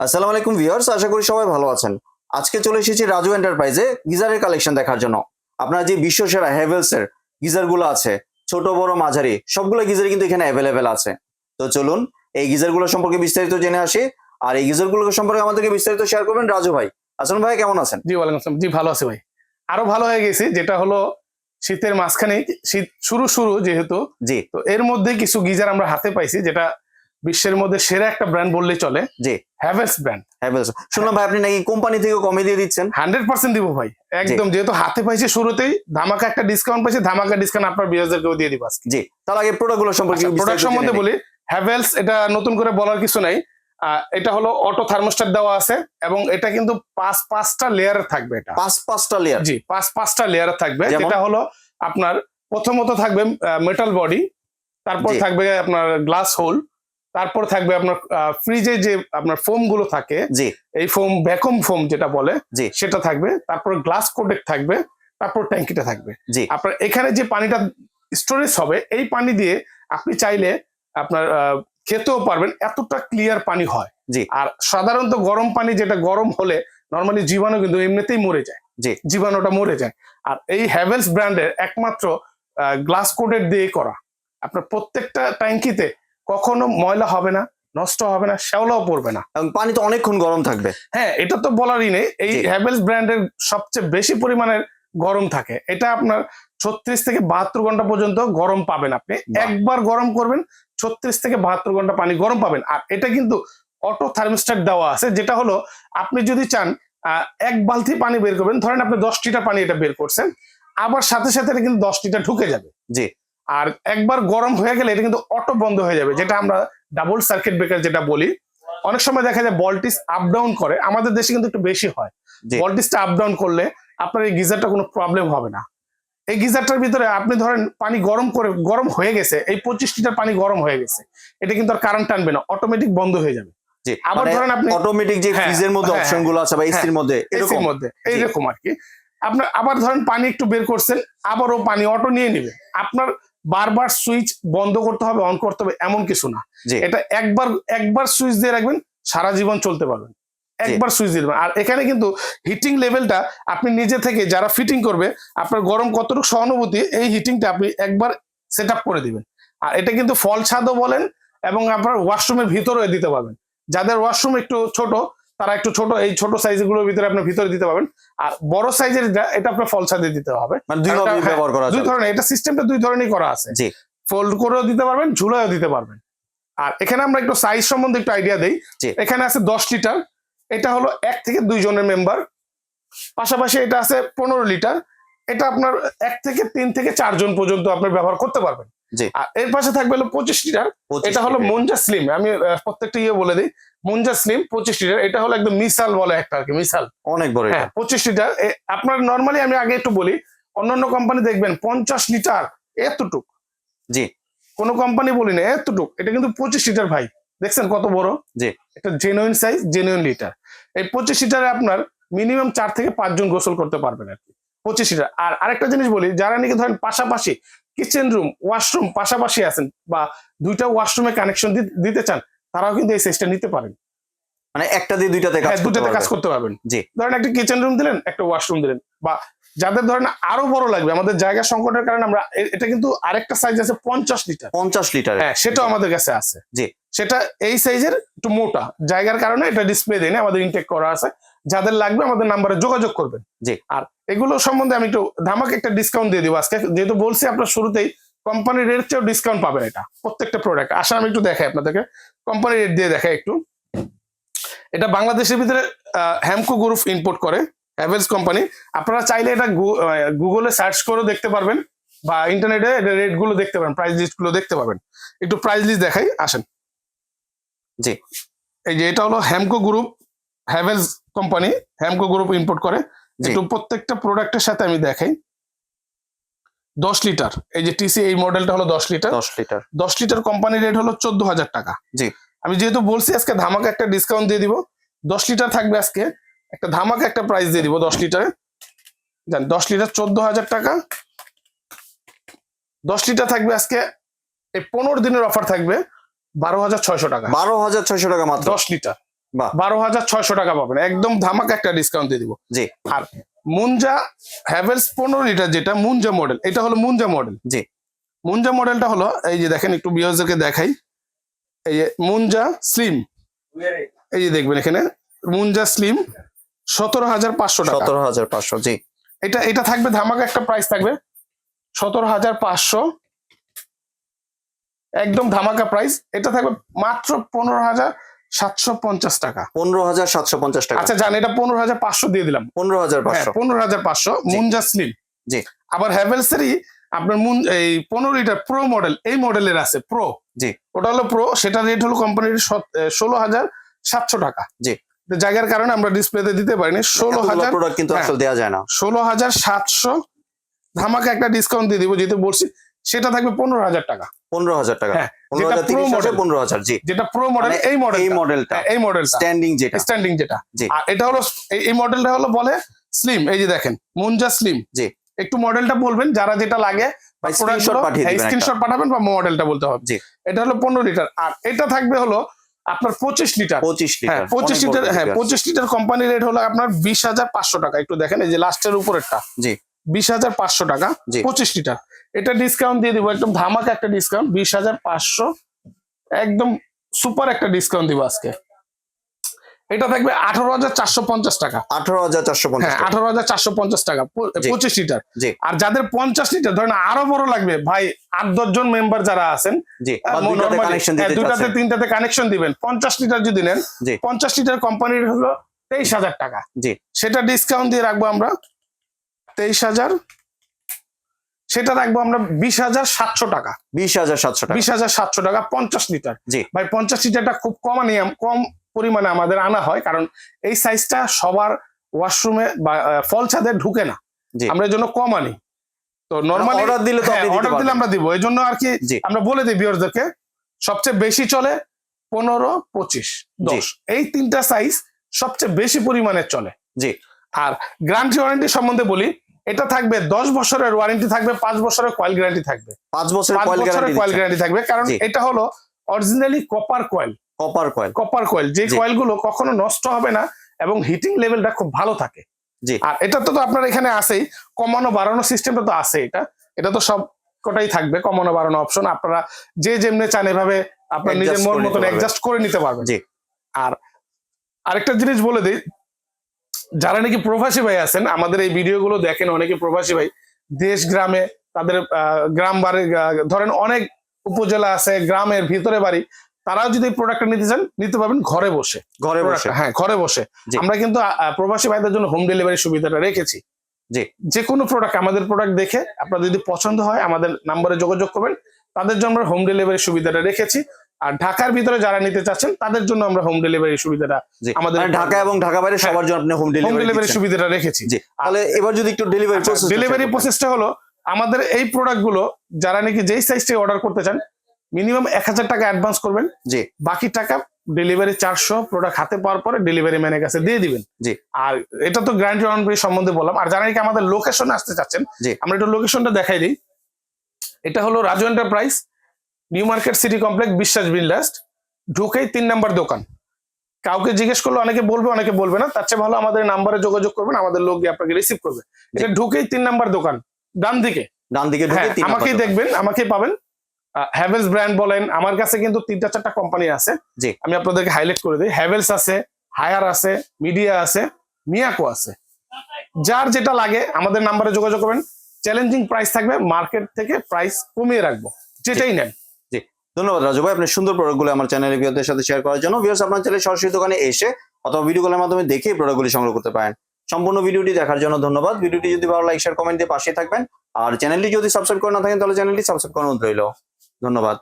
আসসালামু আলাইকুম ভিউয়ার্স আশা করি সবাই ভালো আছেন। আজকে চলে এসেছি রাজু এন্টারপ্রাইজে গিজারের কালেকশন দেখার জন্য। আপনার যে বিশ্বসেরা হ্যাভেলস এর গিজারগুলো আছে ছোট বড় মাঝারি সবগুলো গিজারই কিন্তু এখানে অ্যাভেলেবেল আছে। তো চলুন এই গিজারগুলো সম্পর্কে বিস্তারিত জেনে আসি। আর এই গিজারগুলো সম্পর্কে আমাদেরকে বিস্তারিত শেয়ার করবেন রাজু ভাই। আসলাম ভাই কেমন আছেন? জি ওয়ালাইকুম আসসালাম। জি ভালো আছে ভাই। আরও ভালো হয়ে গেছি যেটা হলো শীতের মাঝখানে শীত শুরু শুরু যেহেতু জি। তো এর মধ্যে কিছু গিজার আমরা হাতে পাইছি যেটা বিশ্বের মধ্যে সেরা একটা ব্র্যান্ড বললে চলে। জি। হ্যাভেলস ব্র্যান্ড হ্যাভেলস শুনলাম ভাই আপনি নাকি কোম্পানি থেকে কমে দিয়ে দিচ্ছেন। হান্ড্রেড পার্সেন্ট দিব ভাই। একদম যেহেতু হাতে পাইছে শুরুতেই ধামাকা একটা ডিসকাউন্ট পাইছে ধামাকা ডিসকাউন্ট আপনার বিয়ারদেরকেও দিয়ে দিব আজকে। জি তার আগে প্রোডাক্টগুলো সম্পর্কে প্রোডাক্ট সম্বন্ধে বলি হ্যাভেলস এটা নতুন করে বলার কিছু নাই। আহ, এটা হলো অটো থার্মোস্টার দেওয়া আছে এবং এটা কিন্তু পাঁচ পাঁচটা লেয়ারের থাকবে এটা। পাঁচ পাঁচটা লেয়ার জি পাঁচ পাঁচটা লেয়ার থাকবে? যেটা হলো আপনার প্রথমত থাকবে মেটাল বডি তারপর থাকবে আপনার গ্লাস হোল তারপর থাকবে আপনার ফ্রিজে যে আপনার ফোমগুলো থাকে জি। এই ফোম ভ্যাকুম ফোম যেটা বলে জি। সেটা থাকবে তারপর গ্লাস কোটেক থাকবে তারপর ট্যাঙ্কিটা থাকবে। জি। আপনার এখানে যে পানিটা স্টোরেজ হবে এই পানি দিয়ে আপনি চাইলে আপনার খেতেও পারবেন এতটা ক্লিয়ার পানি হয়। জি। আর সাধারণত গরম পানি যেটা গরম হলে নর্মালি জীবাণু কিন্তু এমনিতেই মরে যায়। জি। জীবাণুটা মরে যায়। আর এই হ্যাভেলস ব্র্যান্ডের একমাত্র গ্লাস কোটেড দিয়ে করা। আপনার প্রত্যেকটা ট্যাঙ্কিতে কখনো ময়লা হবে না নষ্ট হবে না শ্যাওলাও পড়বে না। এবং পানি তো অনেকক্ষণ গরম থাকবে। হ্যাঁ এটা তো বলারই নেই। এই হ্যাভেলস ব্র্যান্ডের সবচেয়ে বেশি পরিমাণের গরম থাকে। এটা আপনার ছত্রিশ থেকে বাহাত্তর ঘণ্টা পর্যন্ত গরম পাবেন আপনি। একবার গরম করবেন ছত্রিশ থেকে বাহাত্তর ঘণ্টা পানি গরম পাবেন। আর এটা কিন্তু অটো থার্মোস্ট্যাট দেওয়া আছে যেটা হলো আপনি যদি চান আহ, এক বালতি পানি বের করবেন ধরেন আপনি দশ লিটার পানি এটা বের করছেন আবার সাথে সাথে এটা কিন্তু দশ লিটার ঢুকে যাবে। জি। আর একবার গরম হয়ে গেলে এটা কিন্তু অটো বন্ধ হয়ে যাবে যেটা আমরা ডাবল সার্কিট ব্রেকার যেটা বলি। অনেক সময় দেখা যায় ভোল্টেজ আপ ডাউন করে আমাদের দেশে কিন্তু একটু বেশি হয়। ভোল্টেজটা আপ ডাউন করলে আপনার এই গিজারটা কোনো প্রবলেম হবে না। এই গিজারটার ভিতরে আপনি ধরেন পানি গরম করে গরম হয়ে গেছে এই পঁচিশ লিটার পানি গরম হয়ে গেছে এটা কিন্তু আর কারেন্ট টানবে না অটোমেটিক বন্ধ হয়ে যাবে। আবার ধরেন আপনি- অটোমেটিক যে হ্যাঁ, ফ্রিজের মধ্যে হ্যাঁ, অপশনগুলো আছে বা এসির মধ্যে এরকম। মধ্যে এইরকম আর কি। আপনার আবার ধরেন পানি একটু বের করছেন আবারও পানি অটো নিয়ে নেবে। আপনার বারবার সুইচ বন্ধ করতে হবে অন করতে হবে এমন কিছু না। এটা একবার একবার সুইচ দিয়ে রাখবেন সারা জীবন চলতে পারবেন। একবার সুইচ দিয়ে দেবেন আর এখানে কিন্তু হিটিং লেভেলটা আপনি নিজে থেকে যারা ফিটিং করবে আপনার গরম কতটুকু সহানুভূতি এই হিটিংটা আপনি একবার সেট আপ করে দিবেন। আর এটা কিন্তু ফল ছাদও বলেন এবং আপনার ওয়াশরুমের ভিতরেও দিতে পারবেন। যাদের ওয়াশরুম একটু ছোট তারা একটু ছোট এই ছোট সাইজগুলোর ভিতরে আপনি ভিতরে দিতে পারবেন। আর বড় সাইজের এটা আপনার ফল ছাদে দিতে হবে। মানে দুই ভাবে হ্যাঁ, ব্যবহার করা দুই ধরনের এটা সিস্টেমটা দুই ধরনেরই করা আছে। জি। ফোল্ড করেও দিতে পারবেন ঝুলায়ও দিতে পারবেন। আর এখানে আমরা একটু সাইজ সম্বন্ধে একটু আইডিয়া দেই। এখানে আছে দশ লিটার এটা হলো এক থেকে দুই জনের মেম্বার পাশাপাশি এটা আছে পনেরো লিটার এটা আপনার এক থেকে তিন থেকে চারজন পর্যন্ত আপনি ব্যবহার করতে পারবেন। জি। আর এর পাশে থাকবে হলো পঁচিশ লিটার 25 এটা হলো। মঞ্জা স্লিম আমি প্রত্যেকটা ইয়ে বলে দিই। মঞ্জা স্লিম পঁচিশ লিটার এটা হলো একদম মিসাল বলে একটা আর কি মিসাল অনেক বড় হ্যাঁ পঁচিশ লিটার আপনার নর্মালি আমি আগে একটু বলি অন্যান্য কোম্পানি দেখবেন পঞ্চাশ লিটার এতটুক। জি। কোনো কোম্পানি বলি না এতটুক। এটা কিন্তু পঁচিশ লিটার ভাই। দেখছেন কত বড়? জি। এটা জেনুইন সাইজ জেনুইন লিটার এই পঁচিশ লিটারে আপনার মিনিমাম চার থেকে পাঁচজন গোসল করতে পারবেন আর কি। পঁচিশ লিটার আর আরেকটা জিনিস বলি যারা নাকি ধরেন পাশাপাশি কিচেন রুম ওয়াশরুম পাশাপাশি আছেন বা দুইটা ওয়াশরুমে কানেকশন দিতে চান তারাও কিন্তু এই সাইজটা নিতে পারেন। মানে একটা দিয়ে দুইটাতে কাজ হ্যাঁ দুটাতে কাজ করতে পারবেন। জি। ধরেন একটা কিচেন রুম দিলেন একটা ওয়াশরুম দিলেন বা যাদের ধরেন আরও বড় লাগবে আমাদের জায়গা সংকটের কারণে আমরা এটা কিন্তু আরেকটা সাইজ আছে পঞ্চাশ লিটার পঞ্চাশ লিটার হ্যাঁ সেটাও আমাদের কাছে আছে। জি। সেটা এই সাইজের একটু মোটা। জায়গার কারণে এটা ডিসপ্লে দেয় না আমাদের ইনটেক করা আছে। যাদের লাগবে আমাদের নাম্বারে যোগাযোগ করবেন। জি। আর এগুলো সম্বন্ধে আমি একটু ধামাকে একটা ডিসকাউন্ট দিয়ে দিব। আজকে যেহেতু বলছি আপনার শুরুতেই কোম্পানির রেট চেয়েও ডিসকাউন্ট পাবেন এটা প্রত্যেকটা প্রোডাক্ট আসলে আমি একটু দেখাই আপনাদেরকে। কোম্পানি রেট দিয়ে দেখাই একটু। এটা বাংলাদেশের ভিতরে হ্যামকো গ্রুপ ইম্পোর্ট করে হ্যাভেলস কোম্পানি আপনারা চাইলে এটা গুগলে সার্চ করেও দেখতে পারবেন বা ইন্টারনেটে রেটগুলো দেখতে পারেন প্রাইস লিস্টগুলো দেখতে পাবেন একটু প্রাইস লিস্ট দেখাই আসেন। জি। এই যে এটা হলো Hamko group Havells company Hamko group import করে। একটু প্রত্যেকটা প্রোডাক্টের সাথে আমি দেখাই। দশ লিটার। এই যে টিসি এই মডেলটা হলো দশ লিটার। দশ লিটার। দশ লিটার কোম্পানির রেট হলো চোদ্দ হাজার টাকা। জি। আমি যেহেতু বলছি আজকে ধামাকা একটা ডিসকাউন্ট দিয়ে দিব দশ লিটার থাকবে আজকে একটা ধামাকা একটা প্রাইস দিয়ে দিব দশ লিটারে। জান দশ লিটার চোদ্দ হাজার টাকা। দশ লিটার থাকবে আজকে এই পনেরো দিনের অফার থাকবে বারো হাজার ছয়শো টাকা। বারো হাজার ছয়শো টাকা মাত্র। দশ লিটার। বারো হাজার ছয়শো টাকা পাবেন। একদম ধামাকা একটা ডিসকাউন্ট দিয়ে দিব। জি। আর মুঞ্জা হ্যাভেলস পনেরো লিটার যেটা মুঞ্জা মডেল এটা হলো মুঞ্জা মডেল জি। মুঞ্জা মডেলটা হলো এই যে দেখেন একটু বিয়জকে দেখাই। এই যে মুঞ্জা স্লিম এই যে দেখবেন এখানে মুঞ্জা স্লিম সতেরো হাজার পাঁচশো টাকা। সতেরো হাজার পাঁচশো জি। এটা এটা থাকবে ধামাকা একটা প্রাইস থাকবে। সতেরো হাজার পাঁচশো। একদম ধামাকা প্রাইস এটা থাকবে মাত্র পনেরো হাজার সাতশো পঞ্চাশ টাকা। পনেরো হাজার সাতশো পঞ্চাশ টাকা। আচ্ছা জান এটা পনেরো হাজার পাঁচশো দিয়ে দিলাম। পনেরো হাজার পাঁচশো। পনেরো হাজার পাঁচশো মুঞ্জা স্লিম জি। আবার হ্যাভেলসেরই আপনার মুন এই পনেরো লিটার প্রো মডেল এই মডেলের আছে প্রো। জি। ওটা হলো প্রো সেটা রেট হলো কোম্পানির ষোলো হাজার সাতশো টাকা। জি। জায়গার কারণে আমরা ডিসপ্লেতে দিতে পারিনি ষোলো হাজার প্রোডাক্ট কিন্তু হ্যাঁ। আসলে দেওয়া যায় না। ষোলো হাজার সাতশো। ধামাকা একটা ডিসকাউন্ট দিয়ে দিব যেহেতু বলছি সেটা থাকবে পনেরো হাজার টাকা। পনেরো হাজার টাকা। হ্যাঁ, পনেরো হাজার তিরিশ Pro পনেরো হাজার জি। যেটা প্রো মডেল মানে এই মডেল এই মডেলটা এই মডেল স্ট্যান্ডিং যেটা। স্ট্যান্ডিং যেটা। জি। আর এটা হলো এই- মডেলটা হলো বলে স্লিম এই যে দেখেন মুঞ্জা স্লিম জি। একটু মডেলটা বলবেন যারা যেটা লাগে স্ক্রিনশট। স্ক্রিনশট পাঠাবেন বা মডেলটা বলতে হবে। জি। এটা হলো পনেরো লিটার আর এটা থাকবে হলো আপনার পঁচিশ লিটার পঁচিশ হ্যাঁ লিটার পঁচিশ লিটার হ্যাঁ পঁচিশ লিটার কোম্পানি রেট হলো আপনার বিশ হাজার পাঁচশো টাকা। একটু দেখেন এই যে লাস্টের উপরেরটা। জি। বিশ হাজার পাঁচশো টাকা। পঁচিশ লিটার এটা ডিসকাউন্ট দিয়ে দিব একদম ধামাকা একটা ডিসকাউন্ট বিশ হাজার পাঁচশো। একদম সুপার একটা ডিসকাউন্ট দিব আজকে। এটা থাকবে আঠারো হাজার চারশো পঞ্চাশ টাকা। আঠারো হাজার চারশো পঞ্চাশ হ্যাঁ আঠারো হাজার চারশো পঞ্চাশ টাকা পঁচিশ লিটার। আর যাদের পঞ্চাশ লিটার ধরেন আরও বড় লাগবে ভাই আট দশ জন মেম্বার যারা আছেন কানেকশন হ্যাঁ। তিনটাতে কানেকশন দিবেন। পঞ্চাশ লিটার যদি নেন পঞ্চাশ লিটার কোম্পানির হলো তেইশ হাজার টাকা। জি। সেটা ডিসকাউন্ট দিয়ে রাখব আমরা তেইশ হাজার সেটা রাখব আমরা বিশ হাজার সাতশো টাকা। বিশ হাজার সাতশো টাকা। বিশ হাজার সাতশো টাকা পঞ্চাশ লিটার। জি। ভাই পঞ্চাশ লিটারটা খুব কম আনি কম পরিমাণে আমাদের আনা হয় কারণ এই সাইজটা সবার ওয়াশরুমে বা ফল ছাদে ঢুকে না। আমরা জন্য কম আনি। তো নর্মালি অর্ডার দিলে তো অর্ডার দিলে আমরা দিব। এই জন্য আর কি আমরা বলে দিই বিয়ারদেরকে সবচেয়ে বেশি চলে পনেরো পঁচিশ দশ। এই তিনটা সাইজ সবচেয়ে বেশি পরিমাণে চলে। জি। আর গ্যারান্টি ওয়ারেন্টি সম্বন্ধে বলি এটা থাকবে দশ বছরের ওয়ারেন্টি থাকবে পাঁচ বছরের কয়েল গ্যারান্টি থাকবে। পাঁচ বছরের কয়েল গ্যারান্টি থাকবে কারণ এটা হলো originally copper coil copper coil copper coil যে কয়েলগুলো কখনো নষ্ট হবে না এবং হিটিং লেভেলটা খুব ভালো থাকে। জি। আর এটা তো আপনার এখানে আছেই কমানো বাড়ানো সিস্টেমটা তো আছে এটা। এটা তো সব কটাই থাকবে কমানো বাড়ানো অপশন আপনারা যে যেমনি চান এভাবে আপনার নিজের মন মতন অ্যাডজাস্ট করে নিতে পারবেন। জি। আর আরেকটা জিনিস বলে দিই যারা নাকি প্রবাসী ভাই আছেন আমাদের এই ভিডিওগুলো দেখেন অনেকে প্রবাসী ভাই দেশ গ্রামে তাদের গ্রাম বাড়ি আহ, ধরেন অনেক উপজেলা আছে গ্রামের ভিতরে বাড়ি তারাও যদি প্রোডাক্টটা নিতে চান নিতে পারবেন ঘরে বসে। ঘরে বসে। হ্যাঁ ঘরে বসে। আমরা কিন্তু প্রবাসী ভাইদের জন্য হোম ডেলিভারি সুবিধাটা রেখেছি। যে যে কোনো প্রোডাক্ট আমাদের প্রোডাক্ট দেখে আপনার যদি পছন্দ হয় আমাদের নাম্বারে যোগাযোগ করবেন। তাদের জন্য আমরা হোম ডেলিভারি সুবিধাটা রেখেছি। আর ঢাকার ভিতরে যারা নিতে চাচ্ছেন তাদের জন্য আমরা হোম ডেলিভারি সুবিধাটা আমাদের মানে ঢাকা এবং ঢাকা বাইরে। সবার জন্য আপনি হোম ডেলিভারি ডেলিভারি সুবিধাটা রেখেছি। তাহলে এবার যদি একটু ডেলিভারি প্রসেস ডেলিভারি প্রসেসটা হলো আমাদের এই প্রোডাক্টগুলো যারা নাকি যেই সাইজটি অর্ডার করতে চান মিনিমাম এক হাজার টাকা অ্যাডভান্স করবেন। জি। বাকি টাকা ডেলিভারি চারশো প্রোডাক্ট হাতে পাওয়ার পরে ডেলিভারি ম্যানের কাছে দিয়ে দিবেন। জি। আর এটা তো গ্যারান্টি অন সম্বন্ধে বললাম। আর যারা নাকি আমাদের লোকেশনে আসতে চাচ্ছেন আমরা একটু লোকেশনটা দেখাই দিই। এটা হলো Raju enterprise new market city complex Biswas builders ঢুকেই তিন নাম্বার দোকান। কাউকে জিজ্ঞেস করলে অনেকে বলবে অনেকে বলবে না। তার চেয়ে ভালো আমাদের নাম্বারে যোগাযোগ করবেন আমাদের লোক গিয়ে আপনাকে রিসিভ করবে। এটা ঢুকেই তিন নাম্বার দোকান ডান দিকে। ডান দিকে হ্যাঁ আমাকেই দেখবেন আমাকেই পাবেন। হ্যাভেলস ব্র্যান্ড বলেন আমার কাছে কিন্তু তিনটা চারটা কোম্পানি আছে। জি। আমি আপনাদেরকে হাইলাইট করে দিই। হ্যাভেলস আছে হায়ার আছে মিডিয়া আছে মিয়াকো আছে। যার যেটা লাগে আমাদের নাম্বারে যোগাযোগ করবেন। চ্যালেঞ্জিং প্রাইস থাকবে মার্কেট থেকে প্রাইস কমিয়ে রাখব। যেটাই নেন। ধন্যবাদ রাজু ভাই আপনার সুন্দর প্রোডাক্টগুলো আমার চ্যানেলে ভিওদের সাথে শেয়ার করার জন্য। ভিওর্স আপনার চ্যানেলে সরাসরি দোকানে এসে অথবা ভিডিও ভিডিওগুলোর মাধ্যমে দেখে প্রোডাক্টগুলি সংগ্রহ করতে পারেন। সম্পূর্ণ ভিডিওটি দেখার জন্য ধন্যবাদ। ভিডিওটি যদি ভালো লাইক শেয়ার কমেন্ট দিয়ে পাশে থাকবেন। আর চ্যানেলটি যদি সাবস্ক্রাইব করে না থাকেন, তাহলে চ্যানেলটি সাবস্ক্রাইব করানো রইল। ধন্যবাদ।